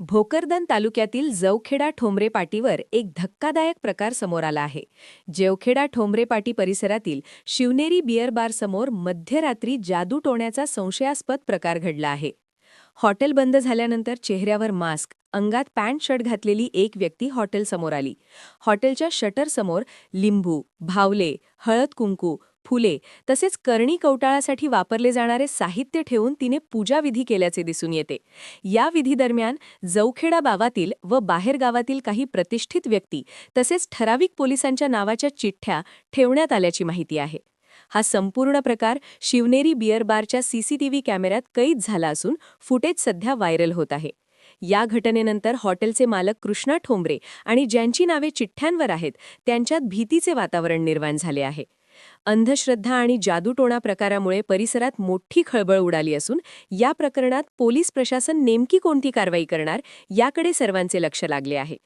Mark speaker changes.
Speaker 1: भोकरदन तालुक्यातील जवखेडा ठोंबरे पाटीवर एक धक्कादायक प्रकार समोर आला आहे. जेवखेडा ठोंबरे पाटी परिसरातील शिवनेरी बिअर बारसमोर मध्यरात्री जादू टोण्याचा संशयास्पद प्रकार घडला आहे. हॉटेल बंद झाल्यानंतर चेहऱ्यावर मास्क अंगात पॅन्ट शर्ट घातलेली एक व्यक्ती हॉटेलसमोर आली. हॉटेलच्या शटरसमोर लिंबू भावले हळद कुंकू फुले तसेच करणी कवटाळासाठी वापरले जाणारे साहित्य ठेवून तिने पूजाविधी केल्याचे दिसून येते. या विधीदरम्यान जवखेडा गावातील व बाहेरगावातील काही प्रतिष्ठित व्यक्ती तसेच ठराविक पोलिसांच्या नावाच्या चिठ्ठ्या ठेवण्यात आल्याची माहिती आहे. हा संपूर्ण प्रकार शिवनेरी बियर बारच्या सीसीटीव्ही कॅमेऱ्यात कैद झाला असून फुटेज सध्या व्हायरल होत आहे. या घटनेनंतर हॉटेलचे मालक कृष्णा ठोंबरे आणि ज्यांची नावे चिठ्ठ्यांवर आहेत त्यांच्यात भीतीचे वातावरण निर्माण झाले आहे. अंधश्रद्धा आणि जादूटोणा प्रकारामुळे परिसरात मोठी खळबळ उडाली असून या प्रकरणात पोलीस प्रशासन नेमकी कोणती कारवाई करणार याकडे सर्वांचे लक्ष लागले आहे.